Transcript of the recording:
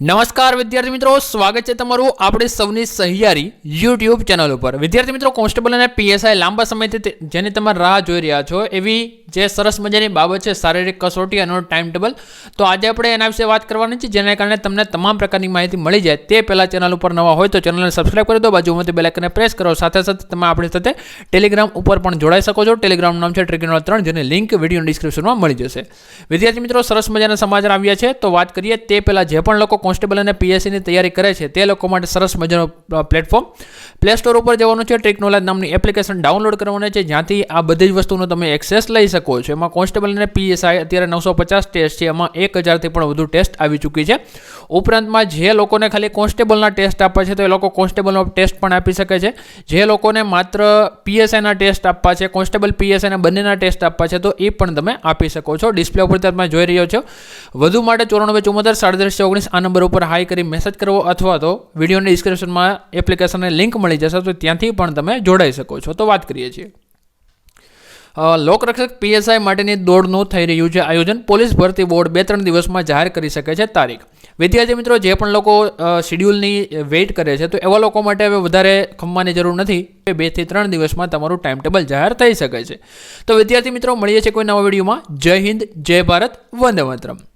નમસ્કાર વિદ્યાર્થી મિત્રો, સ્વાગત છે તમારું આપણે સૌની સહિયારી યુટ્યુબ ચેનલ ઉપર. વિદ્યાર્થી મિત્રો, કોન્સ્ટેબલ અને પીએસઆઈ લાંબા સમયથી જેની તમે રાહ જોઈ રહ્યા છો, એવી જે સરસ મજાની બાબત છે શારીરિક કસોટી અને ટાઈમ ટેબલ તો આજે આપણે એના વિશે વાત કરવાની છે, જેના કારણે તમને તમામ પ્રકારની માહિતી મળી જાય. તે પહેલાં ચેનલ ઉપર નવા હોય તો ચેનલને સબસ્ક્રાઈબ કરી દો, બાજુમાંથી બેલેકને પ્રેસ કરો, સાથે સાથે તમે આપણી સાથે ટેલિગ્રામ ઉપર પણ જોડાઈ શકો છો. ટેલિગ્રામનું નામ છે ટ્રિગ્નોલ ત્રણ, જેની લિંક વીડિયો ડિસ્ક્રિપ્શનમાં મળી જશે. વિદ્યાર્થી મિત્રો, સરસ મજાના સમાચાર આવ્યા છે. તો વાત કરીએ તે પહેલાં જે પણ લોકો કોન્સ્ટેબલ અને પીએસસીની તૈયારી કરે છે તે લોકો માટે સરસ મજાનો પ્લેટફોર્મ. પ્લે સ્ટોર ઉપર જવાનું છે ટ્રિક નોલેજ નામની એપ્લિકેશન ડાઉનલોડ કરવાની છે, જ્યાંથી આ બધી જ વસ્તુનો તમે એક્સેસ લઈ શકો છો. એમાં કોન્સ્ટેબલ અને પીએસઆઈ અત્યારે નવસો પચાસ ટેસ્ટ છે, એમાં એક હજારથી પણ વધુ ટેસ્ટ આવી ચૂકી છે. ઉપરાંતમાં જે લોકોને ખાલી કોન્સ્ટેબલના ટેસ્ટ આપવા છે, તો એ લોકો કોન્સ્ટેબલનો ટેસ્ટ પણ આપી શકે છે. જે લોકોને માત્ર પીએસઆઈના ટેસ્ટ આપવા છે, કોન્સ્ટેબલ પીએસઆઈના બંનેના ટેસ્ટ આપવા છે, તો એ પણ તમે આપી શકો છો. ડિસ્પ્લે ઉપર તમે જોઈ રહ્યો છો. વધુ માટે ચોરાણું ચુમ્મોતેર સાડત્રીસો, ઓગણીસ આ નંબર ઉપર હાઈ કરી મેસેજ કરવો અથવા તો વિડીયોની ડિસ્ક્રિપ્શનમાં એપ્લિકેશનની લિંક મળી જશે, તો ત્યાંથી પણ તમે જોડાઈ શકો છો. તો વાત કરીએ છીએ. લોકરક્ષક પીએસઆઈ માટેની દોડનું થઈ રહ્યું છે આયોજન. પોલીસ ભરતી બોર્ડ બે ત્રણ દિવસમાં જાહેર કરી શકે છે તારીખ. વિદ્યાર્થી મિત્રો, જે પણ લોકો શિડ્યુલની વેઇટ કરે છે, તો એવા લોકો માટે હવે વધારે ખમવાની જરૂર નથી. બેથી ત્રણ દિવસમાં તમારું ટાઈમ ટેબલ જાહેર થઈ શકે છે. તો વિદ્યાર્થી મિત્રો, મળીએ છીએ કોઈ નવા વિડીયોમાં. જય હિન્દ, જય ભારત, વંદે માતરમ.